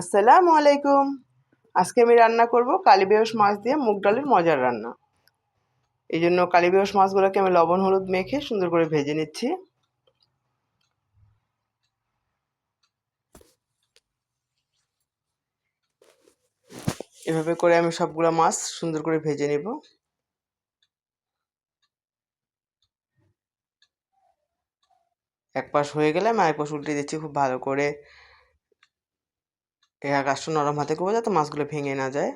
আসসালামু আলাইকুম। আজকে আমি রান্না করব কালীবেহস মাছ দিয়ে মুগ ডালের মজার রান্না। এই জন্য কালীবেহস মাছগুলোকে আমি লবণ, হলুদ মেখে সুন্দর করে ভেজে নিচ্ছি। এভাবে করে আমি সবগুলো মাছ সুন্দর করে ভেজে নেব। এক পাশ হয়ে গেলে আমি আরেক পাশ উল্টে দিচ্ছি খুব ভালো করে। এই আকাশটা নরম হাতে করব যাতে মাছগুলো ভেঙে না যায়।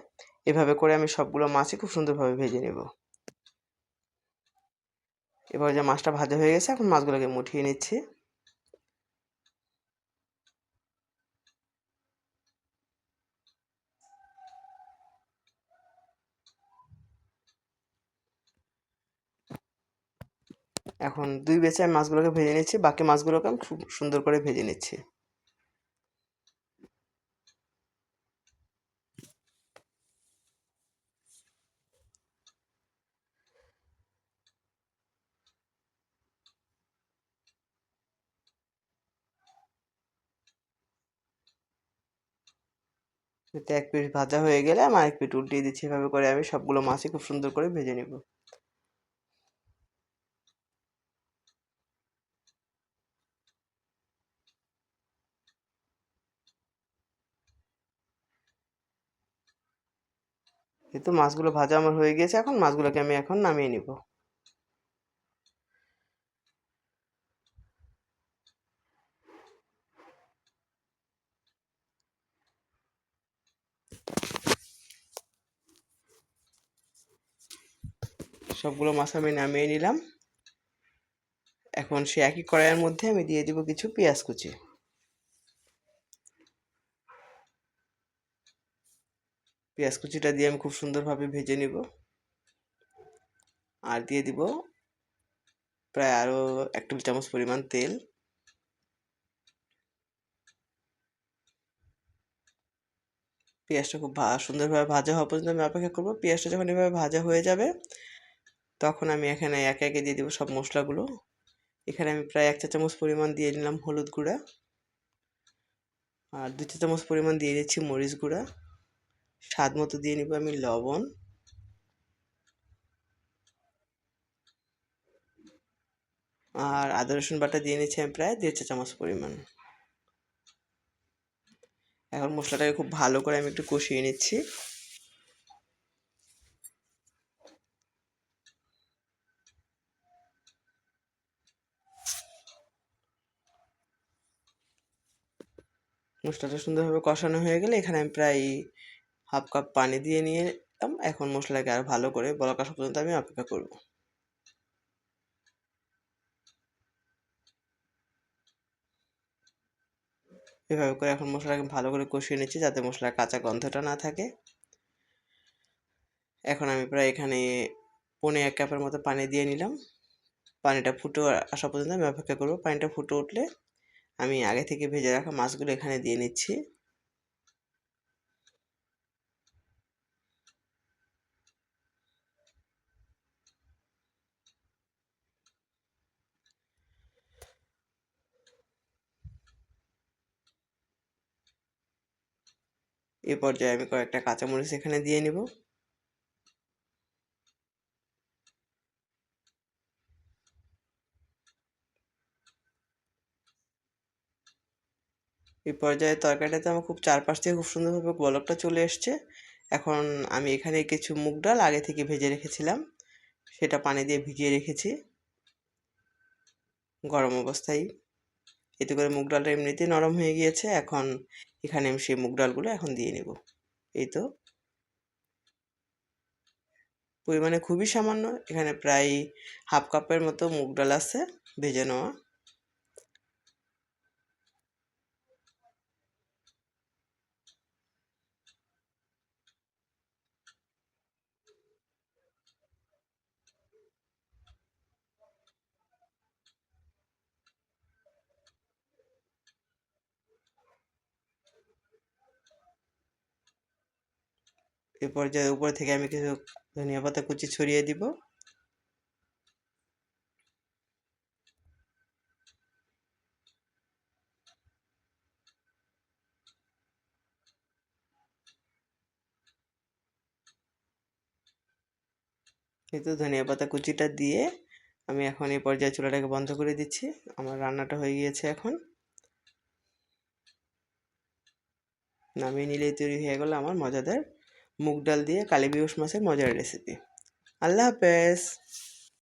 এভাবে করে আমি সবগুলো মাছই খুব সুন্দরভাবে ভেজে নেব। এবার যে মাছটা ভাজা হয়ে গেছে, এখন মাছগুলোকে মুঠিয়ে নিচ্ছি। এখন দুই বেচে আমি মাছগুলোকে ভেজে নিচ্ছি, বাকি মাছগুলোকে আমি খুব সুন্দর করে ভেজে নিচ্ছি। এতে এক পিস ভাজা হয়ে গেলে আমি আরেক পিঠ উল্টিয়ে দিচ্ছি। এভাবে করে আমি সবগুলো মাছই খুব সুন্দর করে ভেজে নেব। এই তো মাছগুলো ভাজা আমার হয়ে গেছে এখন মাছগুলোকে আমি এখন নামিয়ে নিব। সবগুলো মাছ আমি নামিয়ে নিলাম। এখন সে একই কড়াইয়ের মধ্যে আমি দিয়ে দিব কিছু পেঁয়াজ কুচি। পেঁয়াজ কুচিটা দিয়ে আমি খুব সুন্দরভাবে ভেজে নিব। আর দিয়ে দিব প্রায় আরও এক টেবিল চামচ পরিমাণ তেল। পেঁয়াজটা খুব সুন্দরভাবে ভাজা হওয়া পর্যন্ত আমি অপেক্ষা করব। পেঁয়াজটা যখন এভাবে ভাজা হয়ে যাবে তখন আমি এখানে একে একে দিয়ে দেবো সব মশলাগুলো। এখানে আমি প্রায় এক চা চামচ পরিমাণ দিয়ে নিলাম হলুদ গুঁড়া। আর দু চা চামচ পরিমাণ দিয়ে দিচ্ছি মরিচ গুঁড়া। স্বাদ মতো দিয়ে নিব আমি লবণ। আর আদা, রসুন বাটা দিয়ে নিচ্ছি আমি প্রায় দেড় চা চামচ পরিমাণ। এখন মশলাটাকে খুব ভালো করে আমি একটু কষিয়ে নিচ্ছি। মশলাটা সুন্দরভাবে কষানো হয়ে গেলে এখানে আমি প্রায় হাফ কাপ পানি দিয়ে নিয়ে এখন মশলাকে আরও ভালো করে বলা কষা পর্যন্ত আমি অপেক্ষা করব। এভাবে করে এখন মশলাকে ভালো করে কষিয়ে নিচ্ছি যাতে মশলার কাঁচা গন্ধটা না থাকে। এখন আমি প্রায় এখানে পনে এক কাপের মতো পানি দিয়ে নিলাম। পানিটা ফুটে আসা পর্যন্ত আমি অপেক্ষা করব। পানিটা ফুটে উঠলে আমি আগে থেকে ভেজে রাখা মাছগুলো এখানে দিয়ে নিচ্ছি। এ পর্যায়ে আমি কয়েকটা কাঁচামরিচ এখানে দিয়ে নেব। এই পর্যায়ে তরকারিটাতে আমার খুব চারপাশ থেকে খুব সুন্দরভাবে বলকটা চলে এসছে। এখন আমি এখানে কিছু মুগ ডাল আগে থেকে ভেজে রেখেছিলাম। সেটা পানি দিয়ে ভিজিয়ে রেখেছি। গরম অবস্থায়। এতে করে মুগ ডালটা এমনিতেই নরম হয়ে গিয়েছে। এখন এখানে আমি সেই মুগ ডালগুলো এখন দিয়ে নেব। এই তো। পরিমাণে খুবই সামান্য। এখানে প্রায় হাফ কাপের মতো মুগ ডাল আছে ভেজে নেওয়া। এ পর্যায়ে উপর থেকে আমি কিছু ধনিয়া পাতা কুচি ছড়িয়ে দিব। কিন্তু ধনিয়া পাতা কুচিটা দিয়ে আমি এখন এই পর্যায়ে চুলাটাকে বন্ধ করে দিচ্ছি। আমার রান্নাটা হয়ে গিয়েছে এখন। নামিয়ে নিলেই তৈরি হয়ে গেল আমার মজাদার মুগ ডাল দিয়ে কালী বিহুস মাছের মজার রেসিপি আল্লাহ হাফেজ।